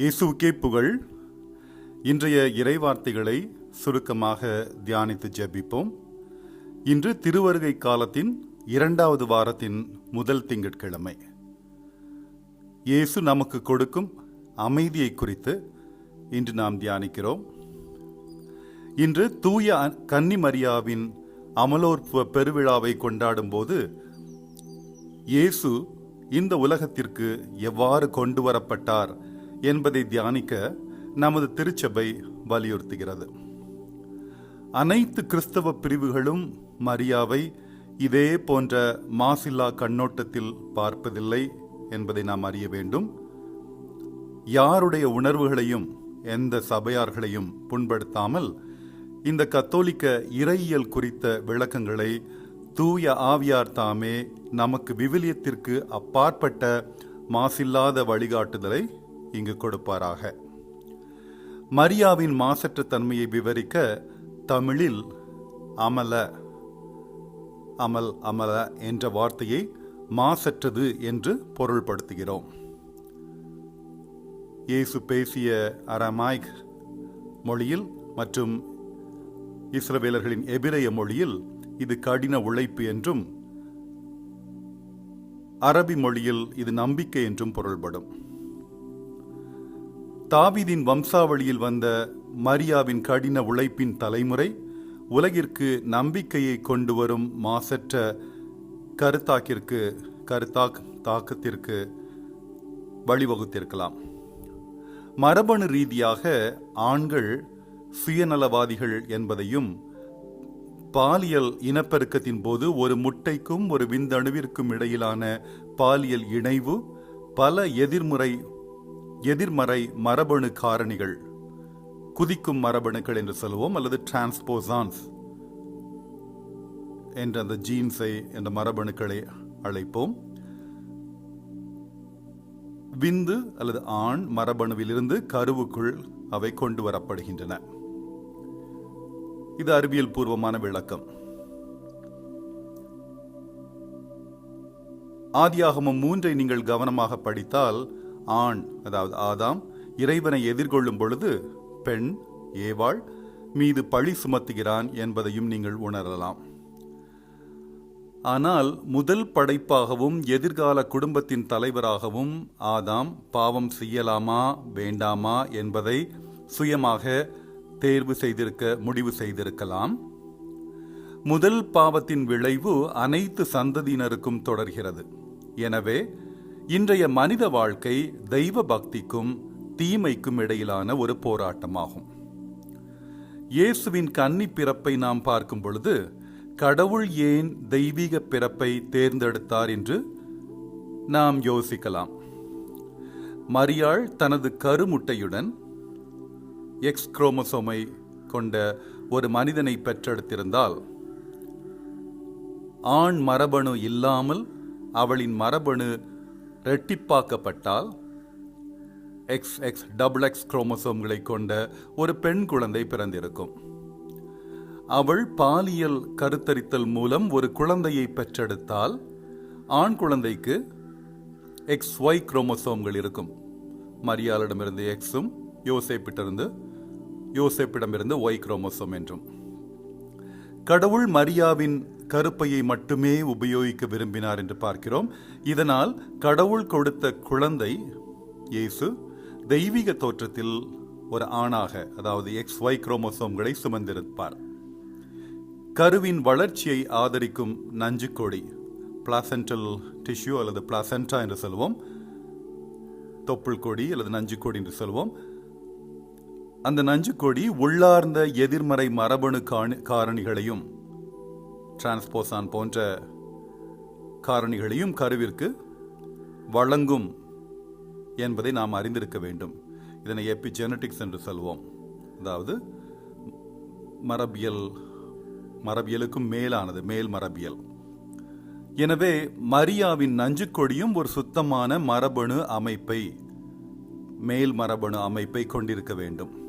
இயேசுக்கே புகழ். இன்றைய இறைவார்த்தைகளை சுருக்கமாக தியானித்து ஜெபிப்போம். இன்று திருவருகை காலத்தின் இரண்டாவது வாரத்தின் முதல் திங்கட்கிழமை. இயேசு நமக்கு கொடுக்கும் அமைதியை குறித்து இன்று நாம் தியானிக்கிறோம். இன்று தூய கன்னிமரியாவின் அமலோற்ப பெருவிழாவை கொண்டாடும்போது இயேசு இந்த உலகத்திற்கு எவ்வாறு கொண்டு வரப்பட்டார் என்பதை தியானிக்க நமது திருச்சபை வலியுறுத்துகிறது. அனைத்து கிறிஸ்தவ பிரிவுகளும் மரியாவை இதே போன்ற மாசில்லா கண்ணோட்டத்தில் பார்ப்பதில்லை என்பதை நாம் அறிய வேண்டும். யாருடைய உணர்வுகளையும் எந்த சபையார்களையும் புண்படுத்தாமல் இந்த கத்தோலிக்க இறையியல் குறித்த விளக்கங்களை தூய ஆவியார் தாமே நமக்கு விவிலியத்திற்கு அப்பாற்பட்ட மாசில்லாத வழிகாட்டுதலை இங்கு கொடுப்பாராக. மரியாவின் மாசற்ற தன்மையை விவரிக்க தமிழில் அமல அமல் அமல என்ற வார்த்தையை மாசற்றது என்று பொருள்படுத்துகிறோம். இயேசு பேசிய அரமாய்க் மொழியில் மற்றும் இஸ்ரவேலர்களின் எபிரேய மொழியில் இது கடின உழைப்பு என்றும் அரபி மொழியில் இது நம்பிக்கை என்றும் பொருள்படும். தாவிதின் வம்சாவளியில் வந்த மரியாவின் கடின உழைப்பின் தலைமுறை உலகிற்கு நம்பிக்கையை கொண்டு வரும் மாசற்ற கருத்தாக்கிற்கு கருத்தாக் தாக்கத்திற்கு வழிவகுத்திருக்கலாம். மரபணு ரீதியாக ஆண்கள் சுயநலவாதிகள் என்பதையும் பாலியல் இனப்பெருக்கத்தின் போது ஒரு முட்டைக்கும் ஒரு விந்தணுவிற்கும் இடையிலான பாலியல் இணைவு பல எதிர்முறை எதிர்மறை மரபணு காரணிகள். குதிக்கும் மரபணுக்கள் என்று சொல்லுவோம் அல்லது டிரான்ஸ்போசான்ஸ் என்ற அந்த ஜீன்ஸை என்ற மரபணுக்களை அழைப்போம். விந்து அல்லது ஆண் மரபணுவிலிருந்து கருவுக்குள் அவை கொண்டு வரப்படுகின்றன. இது அறிவியல் பூர்வமான விளக்கம். ஆதியாகமும் மூன்றை நீங்கள் கவனமாக படித்தால் ஆண் அதாவது ஆதாம் இறைவனை எதிர்கொள்ளும் பொழுது பெண் ஏவாள் மீது பழி சுமத்துகிறான் என்பதையும் நீங்கள் உணரலாம். ஆனால் முதல் படைப்பாகவும் எதிர்கால குடும்பத்தின் தலைவராகவும் ஆதாம் பாவம் செய்யலாமா வேண்டாமா என்பதை சுயமாக தேர்வு செய்திருக்க முடிவு செய்திருக்கலாம். முதல் பாவத்தின் விளைவு அனைத்து சந்ததியினருக்கும் தொடர்கிறது. எனவே இன்றைய மனித வாழ்க்கை தெய்வ பக்திக்கும் தீமைக்கும் இடையிலான ஒரு போராட்டமாகும். இயேசுவின் கன்னி பிறப்பை நாம் பார்க்கும் பொழுது கடவுள் ஏன் தெய்வீக பிறப்பை தேர்ந்தெடுத்தார்? என்று நாம் யோசிக்கலாம். மரியாள் தனது கருமுட்டையுடன் எக்ஸ் குரோமசோமை கொண்ட ஒரு மனிதனை பெற்றெடுத்திருந்தால் ஆண் மரபணு இல்லாமல் அவளின் மரபணு ரெட்டிப்பாக்கப்பட்டால் எக்ஸ் எக்ஸ் டபுள் எக்ஸ் குரோமசோம்களை கொண்ட ஒரு பெண் குழந்தை பிறந்திருக்கும். அவள் பாலியல் கருத்தரித்தல் மூலம் ஒரு குழந்தையை பெற்றெடுத்தால் ஆண் குழந்தைக்கு எக்ஸ் ஒய் குரோமோசோம்கள் இருக்கும். மரியாளிடமிருந்து எக்ஸும் யோசேப்பிட்டிருந்து யோசேப்பிடமிருந்து ஒய் குரோமோசோம் என்றும். கடவுள் மரியாவின் கருப்பையை மட்டுமே உபயோகிக்க விரும்பினார் என்று பார்க்கிறோம். இதனால் கடவுள் கொடுத்த குழந்தை இயேசு தெய்வீக தோற்றத்தில் ஒரு ஆணாக அதாவது எக்ஸ் ஒய் குரோமோசோம்களை சுமந்திருப்பார். கருவின் வளர்ச்சியை ஆதரிக்கும் நஞ்சுக்கொடி பிளாசென்டல் டிஷ்யூ அல்லது பிளாசென்டா என்று சொல்வோம். தொப்புள் கொடி அல்லது நஞ்சுக்கொடி என்று சொல்வோம். அந்த நஞ்சுக்கொடி உள்ளார்ந்த எதிர்மறை மரபணு காணி- காரணிகளையும் டிரான்ஸ்போசான் போன்ற காரணிகளையும் கருவிற்கு வழங்கும் என்பதை நாம் அறிந்திருக்க வேண்டும். இதனை எபிஜெனடிக்ஸ் என்று சொல்வோம். அதாவது மரபியல் மரபியலுக்கும் மேலானது மேல் மரபியல். எனவே மரியாவின் நஞ்சுக்கொடியும் ஒரு சுத்தமான மரபணு அமைப்பை மேல் மரபணு அமைப்பை கொண்டிருக்க வேண்டும்.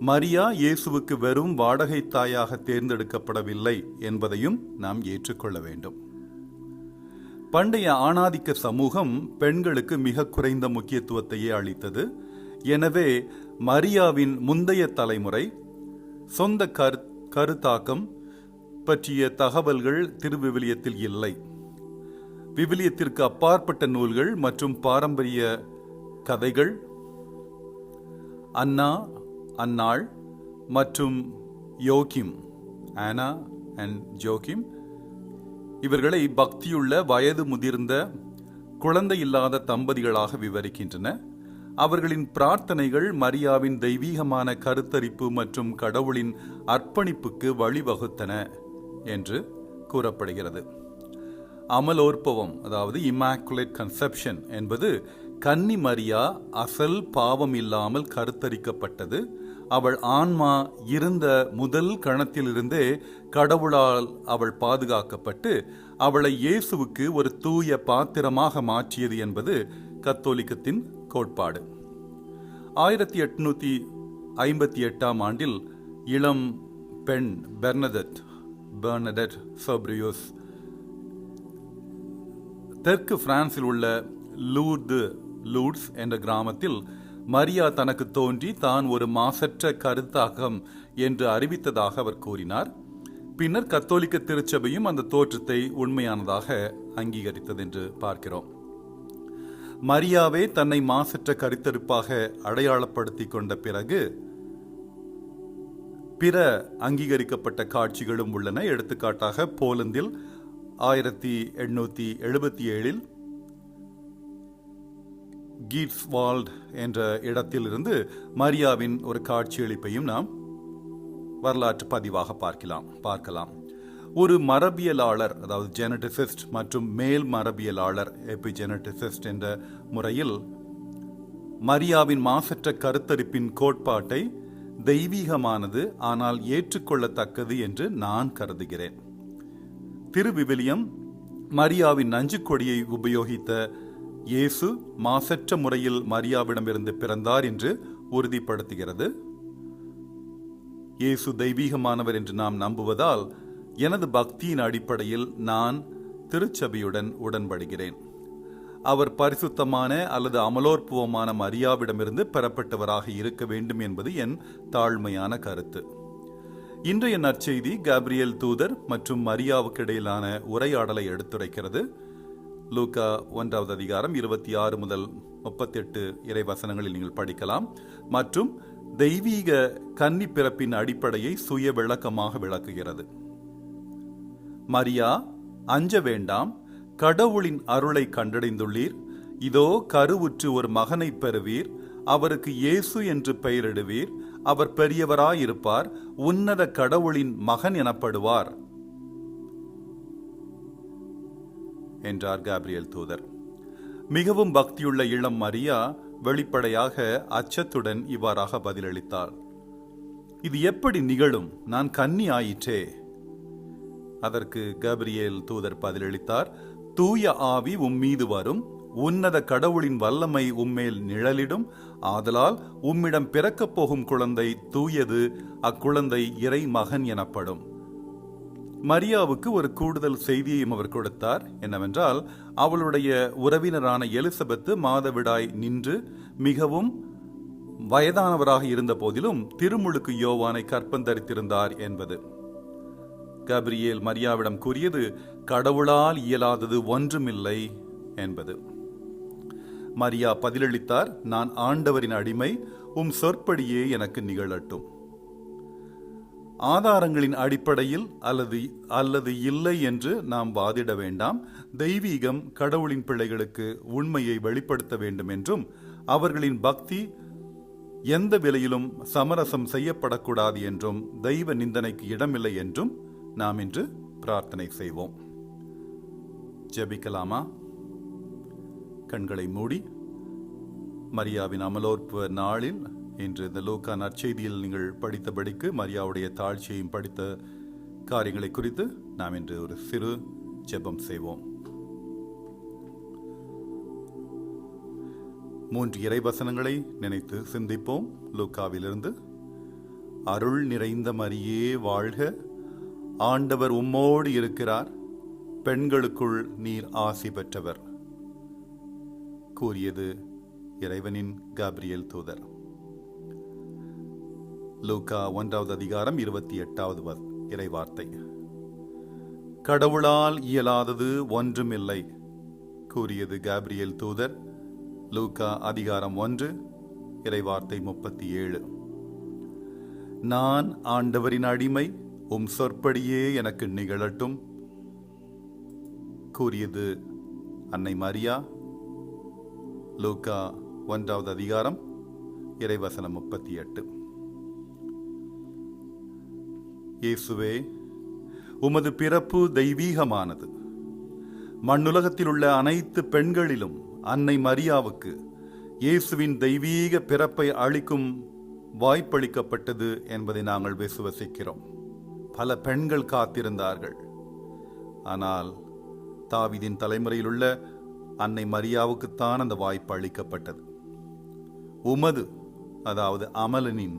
மரியா இயேசுவுக்கு வெறும் வாடகை தாயாக தேர்ந்தெடுக்கப்படவில்லை என்பதையும் நாம் ஏற்றுக்கொள்ள வேண்டும். பண்டைய ஆணாதிக்க சமூகம் பெண்களுக்கு மிக குறைந்த முக்கியத்துவத்தையே அளித்தது. எனவே மரியாவின் முந்தைய தலைமுறை சொந்த கரு கருத்தாக்கம் பற்றிய தகவல்கள் திருவிவிலியத்தில் இல்லை. விவிலியத்திற்கு அப்பாற்பட்ட நூல்கள் மற்றும் பாரம்பரிய கதைகள் அன்னா அன்னாள் மற்றும் யோகிம் ஆனா அண்ட் ஜோகிம் இவர்களை பக்தியுள்ள வயது முதிர்ந்த குழந்தை இல்லாத தம்பதிகளாக விவரிக்கின்றன. அவர்களின் பிரார்த்தனைகள் மரியாவின் தெய்வீகமான கருத்தரிப்பு மற்றும் கடவுளின் அர்ப்பணிப்புக்கு வழிவகுத்தன என்று கூறப்படுகிறது. அமலோற்பவம் அதாவது இமாக்குலேட் கன்செப்ஷன் என்பது கன்னி மரியா அசல் பாவம் இல்லாமல் கருத்தரிக்கப்பட்டது. அவள் ஆன்மா இருந்த முதல் கணத்திலிருந்தே கடவுளால் அவள் பாதுகாக்கப்பட்டு அவளை இயேசுவுக்கு ஒரு தூய பாத்திரமாக மாற்றியது என்பது கத்தோலிக்கத்தின் கோட்பாடு. ஆயிரத்தி எட்நூத்தி ஐம்பத்தி எட்டாம் ஆண்டில் இளம் பெண் பெர்னதட் பெர்னடட் சோப்ரியோஸ் தெற்கு பிரான்சில் உள்ள லூர்து லூட்ஸ் என்ற கிராமத்தில் மரியா தனக்கு தோன்றி தான் ஒரு மாசற்ற கருத்தாகம் என்று அறிவித்ததாக அவர் கூறினார். பின்னர் கத்தோலிக்க திருச்சபையும் அந்த தோற்றத்தை உண்மையானதாக அங்கீகரித்தது என்று பார்க்கிறோம். மரியாவே தன்னை மாசற்ற கருத்தருப்பாக அடையாளப்படுத்தி கொண்ட பிறகு பிற அங்கீகரிக்கப்பட்ட காட்சிகளும் உள்ளன. எடுத்துக்காட்டாக போலந்தில் ஆயிரத்தி எண்ணூத்தி எழுபத்தி ஏழில் கீட்ஸ்வால்ட் என்ற இடத்திலிருந்து மரியாவின் ஒரு காட்சியளிப்பையும் நாம் வரலாற்று பதிவாக பார்க்கலாம் பார்க்கலாம். ஒரு மரபியலாளர் அதாவது ஜெனடிசிஸ்ட் மற்றும் மேல் மரபியலாளர் எபிஜெனடிசிஸ்ட் என்ற முறையில் மரியாவின் மாசற்ற கருத்தரிப்பின் கோட்பாட்டை தெய்வீகமானது ஆனால் ஏற்றுக்கொள்ளத்தக்கது என்று நான் கருதுகிறேன். திருவிவிலியம் மரியாவின் நஞ்சுக்கொடியை உபயோகித்த இயேசு மாசற்ற முறையில் மரியாவிடமிருந்து பிறந்தார் என்று உறுதிப்படுத்துகிறது. இயேசு தெய்வீகமானவர் என்று நாம் நம்புவதால் எனது பக்தியின் அடிப்படையில் நான் திருச்சபையுடன் உடன்படுகிறேன். அவர் பரிசுத்தமான அல்லது அமலோற்பவமான மரியாவிடமிருந்து பெறப்பட்டவராக இருக்க வேண்டும் என்பது என் தாழ்மையான கருத்து. இன்றைய நற்செய்தி கேப்ரியல் தூதர் மற்றும் மரியாவுக்கு இடையிலான உரையாடலை எடுத்துரைக்கிறது. லூக்கா ஒன்றாவது அதிகாரம் இருபத்தி ஆறு முதல் முப்பத்தெட்டு இறை வசனங்களில் நீங்கள் படிக்கலாம். மற்றும் தெய்வீக கன்னி பிறப்பின் அடிப்படையை சுய விளக்கமாக விளக்குகிறது. மரியா அஞ்ச வேண்டாம் கடவுளின் அருளை கண்டடைந்துள்ளீர். இதோ கருவுற்று ஒரு மகனை பெறுவீர். அவருக்கு இயேசு என்று பெயரிடுவீர். அவர் பெரியவராயிருப்பார். உன்னத கடவுளின் மகன் எனப்படுவார். என்றார் காப்ரியல் தூதர். மிகவும் பக்தியுள்ள இளம் மரியா வெளிப்படையாக அச்சத்துடன் இவ்வாறாக பதிலளித்தாள். இது எப்படி நிகழும்? நான் கன்னி ஆயிற்றே. அதற்கு கபிரியேல் தூதர் பதிலளித்தார் தூய ஆவி உம் மீது வரும் உன்னத கடவுளின் வல்லமை உம்மேல் நிழலிடும் ஆதலால் உம்மிடம் பிறக்கப் போகும் குழந்தை தூயது அக்குழந்தை இறை மகன் எனப்படும். மரியாவுக்கு ஒரு கூடுதல் செய்தியையும் அவர் கொடுத்தார். என்னவென்றால் அவளுடைய உறவினரான எலிசபெத்து மாதவிடாய் நின்று மிகவும் வயதானவராக இருந்த போதிலும் திருமுழுக்கு யோவானை கற்பந்தரித்திருந்தார் என்பது. கபிரியேல் மரியாவிடம் கூறியது கடவுளால் இயலாதது ஒன்றுமில்லை என்பது. மரியா பதிலளித்தார் நான் ஆண்டவரின் அடிமை உம் சொற்படியே எனக்கு நிகழட்டும். ஆதாரங்களின் அடிப்படையில் அல்லது அல்லது இல்லை என்று நாம் வாதிட வேண்டாம். தெய்வீகம் கடவுளின் பிள்ளைகளுக்கு உண்மையை வெளிப்படுத்த வேண்டும் என்றும் அவர்களின் பக்தி எந்த விலையிலும் சமரசம் செய்யப்படக்கூடாது என்றும் தெய்வ நிந்தனைக்கு இடமில்லை என்றும் நாம் இன்று பிரார்த்தனை செய்வோம். ஜெபிக்கலாமா? கண்களை மூடி மரியாவின் அமலோற்ப நாளில் இன்று இந்த லோக்கா நற்செய்தியில் நீங்கள் படித்தபடிக்கு மரியாவுடைய தாழ்ச்சியையும் படித்த காரியங்களை குறித்து நாம் இன்று ஒரு சிறு ஜெபம் செய்வோம். மூன்று இறைவசனங்களை நினைத்து சிந்திப்போம். லூக்காவிலிருந்து அருள் நிறைந்த மரியே வாழ்க! ஆண்டவர் உம்மோடு இருக்கிறார். பெண்களுக்குள் நீர் ஆசி பெற்றவர். கூறியது இறைவனின் காப்ரியல் தூதர். லூக்கா ஒன்றாவது அதிகாரம் இருபத்தி எட்டாவது வ- இறைவார்த்தை. கடவுளால் இயலாதது ஒன்றுமில்லை கூறியது கேப்ரியல் தூதர். லூக்கா அதிகாரம் ஒன்று இறைவார்த்தை முப்பத்தி ஏழு. நான் ஆண்டவரின் அடிமை உம் சொற்படியே எனக்கு நிகழட்டும் கூறியது அன்னை மரியா. லூக்கா ஒன்றாவது அதிகாரம் இறைவசனம் முப்பத்தி எட்டு. இயேசுவே உமது பிறப்பு தெய்வீகமானது. மண்ணுலகத்தில் உள்ள அனைத்து பெண்களிலும் அன்னை மரியாவுக்கு இயேசுவின் தெய்வீக பிறப்பை அளிக்கும் வாய்ப்பளிக்கப்பட்டது என்பதை நாங்கள் விசுவசிக்கிறோம். பல பெண்கள் காத்திருந்தார்கள். ஆனால் தாவிதின் தலைமுறையில் உள்ள அன்னை மரியாவுக்குத்தான் அந்த வாய்ப்பு அளிக்கப்பட்டது. உமது அதாவது அமலனின்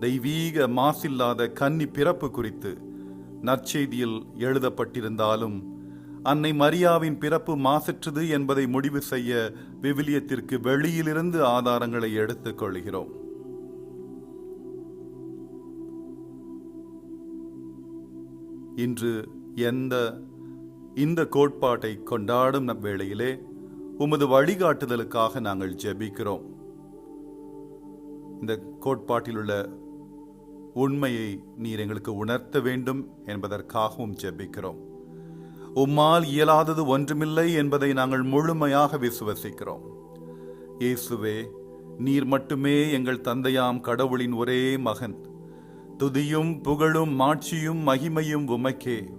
தெய்வீக மாசில்லாத கன்னி பிறப்பு குறித்து நற்செய்தியில் எழுதப்பட்டிருந்தாலும் அன்னை மரியாவின் பிறப்பு மாசற்றது என்பதை முடிவு செய்ய விவிலியத்திற்கு வெளியிலிருந்து ஆதாரங்களை எடுத்துக் கொள்கிறோம். இன்று எந்த இந்த கோட்பாட்டை கொண்டாடும் நம் வேளையிலே உமது வழிகாட்டுதலுக்காக நாங்கள் ஜெபிக்கிறோம். இந்த கோட்பாட்டில் உள்ள உண்மையை நீர் எங்களுக்கு உணர்த்த வேண்டும் என்பதற்காகவும் ஜெபிக்கிறோம். உம்மால் இயலாதது ஒன்றுமில்லை என்பதை நாங்கள் முழுமையாக விசுவசிக்கிறோம். இயேசுவே நீர் மட்டுமே எங்கள் தந்தையாம் கடவுளின் ஒரே மகன். துதியும் புகழும் மாட்சியும் மகிமையும் உமக்கே.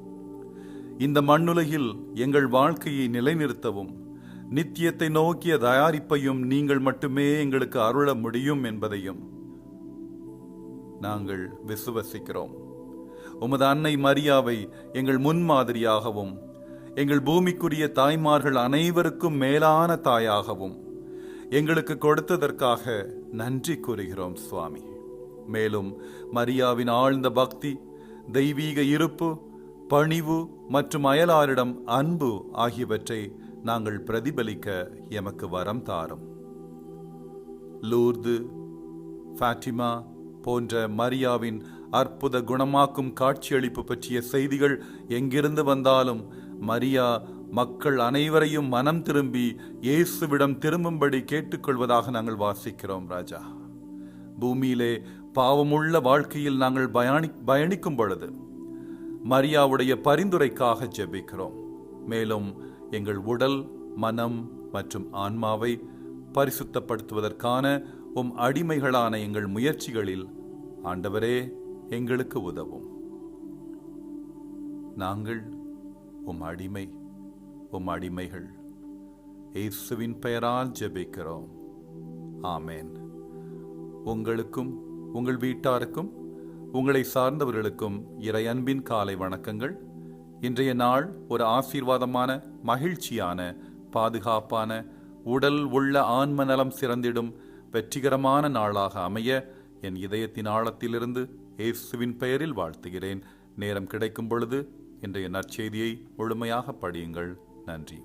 இந்த மண்ணுலகில் எங்கள் வாழ்க்கையை நிலைநிறுத்தவும் நித்தியத்தை நோக்கிய தயாரிப்பையும் நீங்கள் மட்டுமே எங்களுக்கு அருள முடியும் என்பதையும் நாங்கள் விசுவசிக்கிறோம். உமது அன்னை மரியாவை எங்கள் முன்மாதிரியாகவும் எங்கள் பூமிக்குரிய தாய்மார்கள் அனைவருக்கும் மேலான தாயாகவும் எங்களுக்கு கொடுத்ததற்காக நன்றி கூறுகிறோம் சுவாமி. மேலும் மரியாவின் ஆழ்ந்த பக்தி தெய்வீக இருப்பு பணிவு மற்றும் அயலாரிடம் அன்பு ஆகியவற்றை நாங்கள் பிரதிபலிக்க எமக்கு வரம் தாரும். லூர்து ஃபாட்டிமா போன்ற மரியாவின் அற்புத குணமாக்கும் காட்சியளிப்பு பற்றிய செய்திகள் எங்கிருந்து வந்தாலும் மரியா மக்கள் அனைவரையும் மனம் திரும்பி இயேசுவிடம் திரும்பும்படி கேட்டுக்கொள்வதாக நாங்கள் வாசிக்கிறோம் ராஜா. பூமியிலே பாவமுள்ள வாழ்க்கையில் நாங்கள் பயணி பயணிக்கும் பொழுது மரியாவுடைய பரிந்துரைக்காக ஜெபிக்கிறோம். மேலும் எங்கள் உடல் மனம் மற்றும் ஆன்மாவை பரிசுத்தப்படுத்துவதற்கான உம் அடிமைகளான எங்கள் முயற்சிகளில் ஆண்டவரே எங்களுக்கு உதவும். நாங்கள் உம் அடிமை உம் அடிமைகள். இயேசுவின் பெயரால் ஜெபிக்கிறோம். ஆமேன். உங்களுக்கும் உங்கள் வீட்டாருக்கும் உங்களை சார்ந்தவர்களுக்கும் இறை அன்பின் காலை வணக்கங்கள். இன்றைய நாள் ஒரு ஆசீர்வாதமான மகிழ்ச்சியான பாதுகாப்பான உடல் உள்ள ஆன்ம நலம் சிறந்திடும் வெற்றிகரமான நாளாக அமைய என் இதயத்தின் ஆழத்திலிருந்து இயேசுவின் பெயரில் வாழ்த்துகிறேன். நேரம் கிடைக்கும் பொழுது இன்றைய நற்செய்தியை முழுமையாக படியுங்கள். நன்றி.